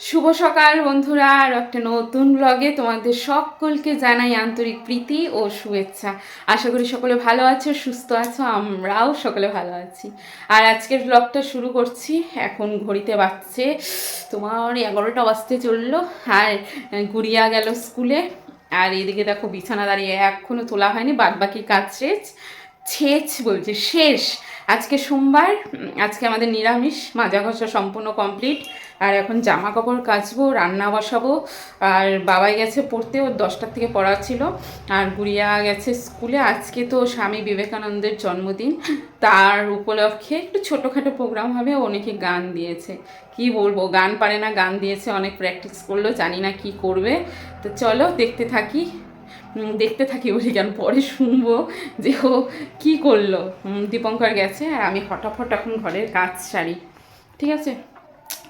শুভ সকাল বন্ধুরা, আর একটা নতুন ব্লগে তোমাদের সকলকে জানাই আন্তরিক প্রীতি ও শুভেচ্ছা। আশা করি সকলে ভালো আছো, সুস্থ আছো, আমরাও সকলে ভালো আছি। আর আজকের ব্লগটা শুরু করছি, এখন ঘড়িতে বাজছে তোমার এগারোটা বাজতে চলল, আর গুড়িয়া গেল স্কুলে। আর এদিকে দেখো বিছানা দাঁড়িয়ে এখনও তোলা হয়নি, বাদবাকি কাজ শেষ। ছেচ বলছে, শেষ। আজকে সোমবার আজকে আমাদের নিরামিষ, মাজা ঘষা সম্পূর্ণ কমপ্লিট আর এখন জামা কাপড় কাচবো, রান্না বসাবো। আর বাবাই গেছে পড়তে, ওর দশটার থেকে পড়া ছিল। আর গুড়িয়া গেছে স্কুলে। আজকে তো স্বামী বিবেকানন্দের জন্মদিন। তার উপলক্ষে একটু ছোটোখাটো প্রোগ্রাম হবে অনেকে গান দিয়েছে। কি বলব, গান পারে না, গান দিয়েছে, অনেক প্র্যাকটিস করল, জানি না কি করবে। তো চলো, দেখতে থাকি। দেখতে থাকি বলি কেন, পরে শুনব যে ও কী করল। দীপঙ্কর গেছে আর আমি ফটাফট এখন ঘরের কাজ সারি। ঠিক আছে?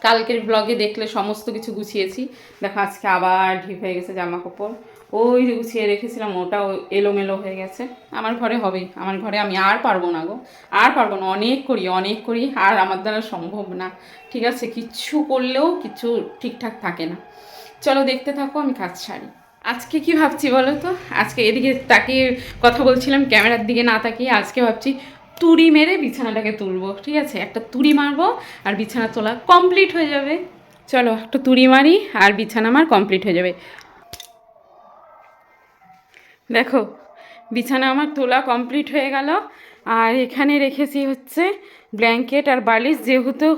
কালকের ব্লগে দেখলে সমস্ত কিছু গুছিয়েছি। দেখো, আজকে আবার ঢিপ হয়ে গেছে জামা কাপড় ওই গুছিয়ে রেখেছিলাম, ওটাও এলোমেলো হয়ে গেছে। আমার ঘরে হবেই আমার ঘরে আমি আর পারব না গো। আর পারব না, অনেক করি অনেক করি, আর আমার দ্বারা সম্ভব না। ঠিক আছে? কিচ্ছু করলেও কিছু ঠিকঠাক থাকে না। চলো দেখতে থাকো, আমি কাজ সারি। আজকে কি ভাবছি বলো তো? আজকে এদিকে তাকিয়ে কথা বলছিলাম, ক্যামেরার দিকে না তাকিয়ে আজকে ভাবছি তুড়ি মেরে বিছানাটাকে তুলবো, ঠিক আছে? একটা তুড়ি মারবো আর বিছানা তোলা কমপ্লিট হয়ে যাবে। চলো একটা তুড়ি মারি আর বিছানা আমার কমপ্লিট হয়ে যাবে। দেখো, বিছানা আমার তোলা কমপ্লিট হয়ে গেল। আর এখানে রেখেছি হচ্ছে ব্ল্যাঙ্কেট আর বালিশ। যেহেতু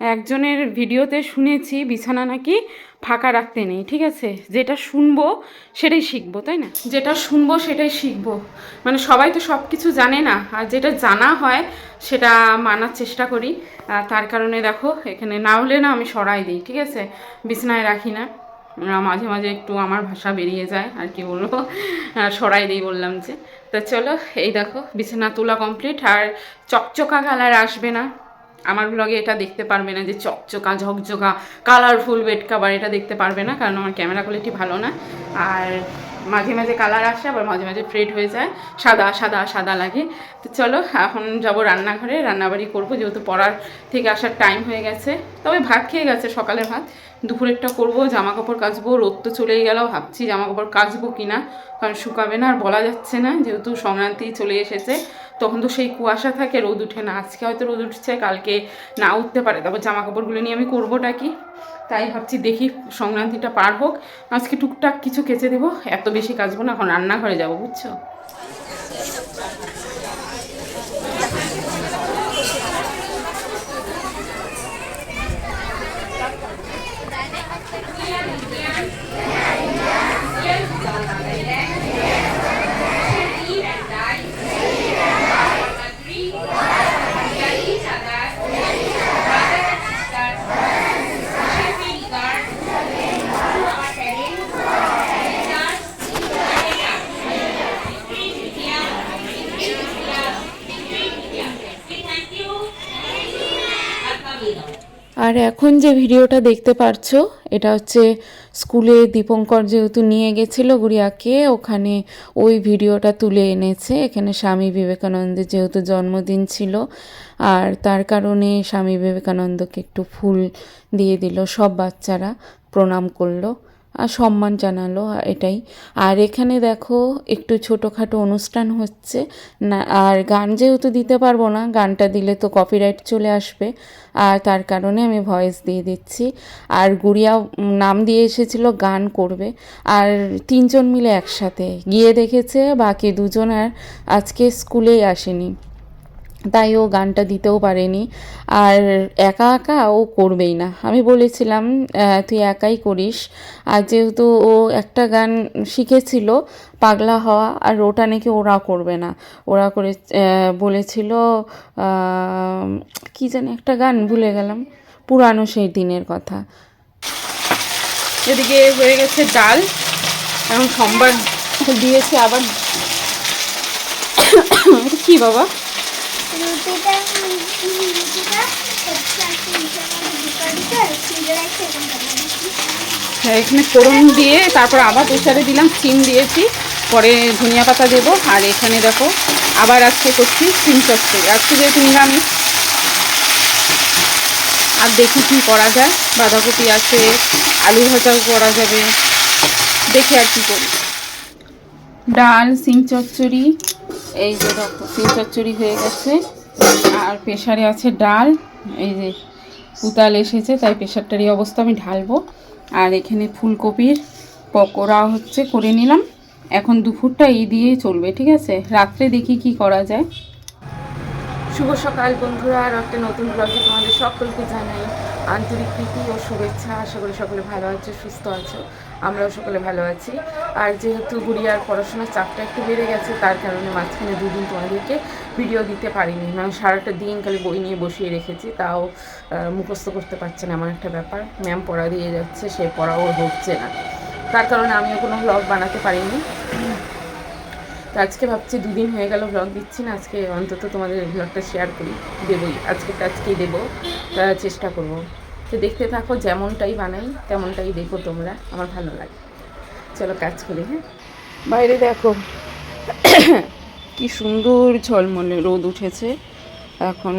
একজনের ভিডিওতে শুনেছি, বিছানা নাকি ফাঁকা রাখতে নেই, ঠিক আছে? যেটা শুনব সেটাই শিখব, তাই না? যেটা শুনব সেটাই শিখব। মানে সবাই তো সব কিছু জানে না, আর যেটা জানা হয় সেটা মানার চেষ্টা করি। আর তার কারণে দেখো, এখানে না হলে না আমি সরাই দিই, ঠিক আছে? বিছানায় রাখি না। মাঝে মাঝে একটু আমার ভাষা বেরিয়ে যায়, আর কি বলব? সরাই দিই বললাম যে। তা চলো, এই দেখো, বিছানা তোলা কমপ্লিট আর চকচকা কালার আসবে না। আমার ব্লগে এটা দেখতে পারবে না যে চকচকা, ঝকঝকা কালারফুল বেড কাভার এটা দেখতে পারবে না, কারণ আমার ক্যামেরা কোয়ালিটি ভালো না। আর মাঝে মাঝে কালার আসে, আবার মাঝে মাঝে ফ্রেড হয়ে যায়। সাদা সাদা সাদা লাগে। তো চলো, এখন যাব রান্নাঘরে। রান্নাবাড়ি করব, যেহেতু পড়ার থেকে আসার টাইম হয়ে গেছে। তবে ভাত খেয়ে গেছে সকালের ভাত। দুপুরেরটা করব জামা কাপড় কাচবো, রোদ তো চলেই গেল। ভাবছি জামা কাপড় কাচবো কি না কারণ শুকাবে না, আর বলা যাচ্ছে না, যেহেতু সংক্রান্তি চলে এসেছে। তখন তো সেই কুয়াশা থাকে, রোদ উঠে না। আজকে হয়তো রোদ উঠছে, কালকে না উঠতে পারে। তারপর জামা কাপড়গুলো নিয়ে আমি করবোটা কি? তাই ভাবছি দেখি সংক্রান্তিটা পার হোক। আজকে টুকটাক কিছু কেচে দেবো, এত বেশি কাচবো না, এখন রান্নাঘরে যাব, বুঝছ? আর এখন যে ভিডিওটা দেখতে পারছ, এটা হচ্ছে স্কুলে দীপঙ্কর যেহেতু নিয়ে গেছিল গুড়িয়াকে, ওখানে ওই ভিডিওটা তুলে এনেছে। এখানে স্বামী বিবেকানন্দের যেহেতু জন্মদিন ছিল, আর তার কারণে স্বামী বিবেকানন্দকে একটু ফুল দিয়ে দিল, সব বাচ্চারা প্রণাম করল। আর সম্মান জানালো এটাই। আর এখানে দেখো, একটু ছোটোখাটো অনুষ্ঠান হচ্ছে। না, আর গান যেহেতু দিতে পারব না, গানটা দিলে তো কপিরাইট চলে আসবে। আর তার কারণে আমি ভয়েস দিয়ে দিচ্ছি। আর গুড়িয়া নাম দিয়ে এসেছিল, গান করবে। আর তিনজন মিলে একসাথে। গিয়ে দেখেছে, বাকি দুজন আর আজকে স্কুলেই আসেনি। তাই ও গানটা দিতেও পারেনি। আর একা একা ও করবেই না। আমি বলেছিলাম তুই একাই করিস। আর যেহেতু ও একটা গান শিখেছিল, পাগলা হওয়া, আর ওটা নাকি ওরা করবে না। ওরা করে বলেছিল কি জানি একটা গান ভুলে গেলাম, পুরানো সেই দিনের কথা। এদিকে হয়ে গেছে ডাল। এখন সোমবার দিয়েছে আবার। কি বাবা? হ্যাঁ, এখানে ফোড়ন দিয়ে তারপর আবার প্রেসারে দিলাম সিম দিয়েছি পরে ধনিয়া পাতা দেবো আর এখানে দেখো আবার আজকে করছি সিম চচ্চড়ি। আজকে যেহেতু নিরামিষ আর দেখি কি করা যায়। বাঁধাকপি আছে আলু ভাজাও করা যাবে। দেখি আর কি করি। ডাল সিম চচ্চড়ি এই যে সিম চচ্চড়ি হয়ে গেছে। আর প্রেশারে আছে ডাল। এই যে উতাল এসেছে, তাই প্রেশারটারই অবস্থা আমি ঢালবো। আর এখানে ফুলকপির পকোড়া হচ্ছে করে নিলাম। এখন দুপুরটা এই দিয়েই চলবে, ঠিক আছে? রাত্রে দেখি কি করা যায়। শুভ সকাল বন্ধুরা, আর একটা নতুন ব্লগে তোমাদের সকলকে জানাই। আন্তরিক প্রীতি ও শুভেচ্ছা। আশা করি সকলে ভালো আছো, সুস্থ আছো। আমরাও সকলে ভালো আছি। আর যেহেতু গুড়িয়ার পড়াশোনার চাপটা একটু বেড়ে গেছে, তার কারণে মাঝখানে দুদিন তোমাদেরকে ভিডিও দিতে পারিনি। মানে সারাটা দিন খালি বই নিয়ে বসিয়ে রেখেছি, তাও মুখস্থ করতে পারছে না এমন একটা ব্যাপার। ম্যাম পড়া দিয়ে যাচ্ছে, সে পড়াও হচ্ছে না। তার কারণে আমিও কোনো ব্লগ বানাতে পারিনি। তো আজকে ভাবছি দুদিন হয়ে গেল ব্লগ দিচ্ছি না, আজকে অন্তত তোমাদের ব্লগটা শেয়ার করি, দেবই, আজকে আজকেই দেবো চেষ্টা করব। তো দেখতে থাকো, যেমনটাই বানাই, তেমনটাই দেখো তোমরা, আমার ভালো লাগে। চলো কাজ করি হ্যাঁ? বাইরে দেখো, কি সুন্দর ঝলমলে রোদ উঠেছে। এখন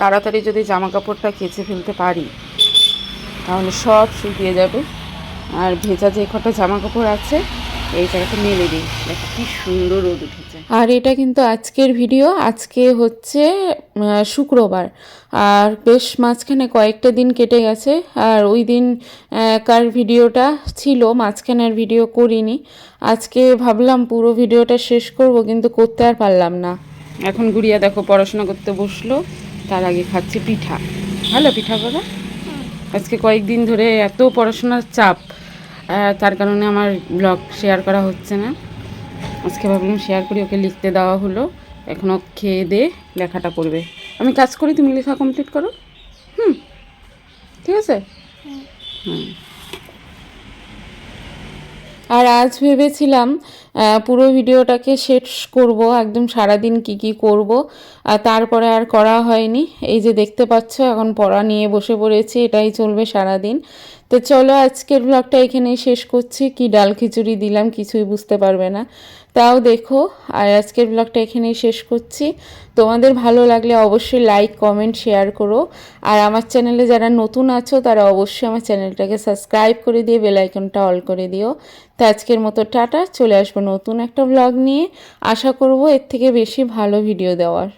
তাড়াতাড়ি যদি জামা কাপড়টা কেচে ফেলতে পারি, তাহলে সব শুকিয়ে যাবে। আর ভেজা যে কটা জামা কাপড় আছে এই জায়গাটা মেলে দিই। দেখো কি সুন্দর রোদ উঠেছে। আর এটা কিন্তু আজকের ভিডিও। আজকে হচ্ছে শুক্রবার। আর বেশ মাঝখানে কয়েকটা দিন কেটে গেছে। আর ওই দিন কার ভিডিওটা ছিল মাঝখানের ভিডিও করিনি। আজকে ভাবলাম পুরো ভিডিওটা শেষ করব কিন্তু করতে আর পারলাম না। এখন গুড়িয়া দেখো পড়াশোনা করতে বসল। তার আগে খাচ্ছে পিঠা। ভালো পিঠা করা আজকে কয়েকদিন ধরে এত পড়াশোনার চাপ। তার কারণে আমার ব্লগ শেয়ার করা হচ্ছে না। আজকে ভাবলাম শেয়ার করি, ওকে লিখতে দেওয়া হলো। এখনও খেয়ে দে, লেখাটা করবে আমি কাজ করি, তুমি লেখা কমপ্লিট করো। হুম, ঠিক আছে? হুম। আর আজ ভেবেছিলাম পুরো ভিডিওটাকে শেষ করব, একদম সারাদিন কি কি করব, আর তারপরে আর করা হয়নি। এই যে দেখতে পাচ্ছ, এখন পড়া নিয়ে বসে পড়েছি, এটাই চলবে সারাদিন। তো চলো আজকের ব্লগটা এখানেই শেষ করছি। কি ডাল খিচুড়ি দিলাম কিছুই বুঝতে পারবে না। তাও দেখো, আর আজকের ব্লগটা এখানেই শেষ করছি। তোমাদের ভালো লাগলে অবশ্যই লাইক কমেন্ট শেয়ার করো। আর আমার চ্যানেলে যারা নতুন আছো, তারা অবশ্যই আমার চ্যানেলটাকে সাবস্ক্রাইব করে দিয়ে বেল আইকনটা অল করে দিও। তো আজকের মতো টাটা, চলে আসব নতুন একটা ব্লগ নিয়ে। আশা করব এর থেকে বেশি ভালো ভিডিও দেওয়ার।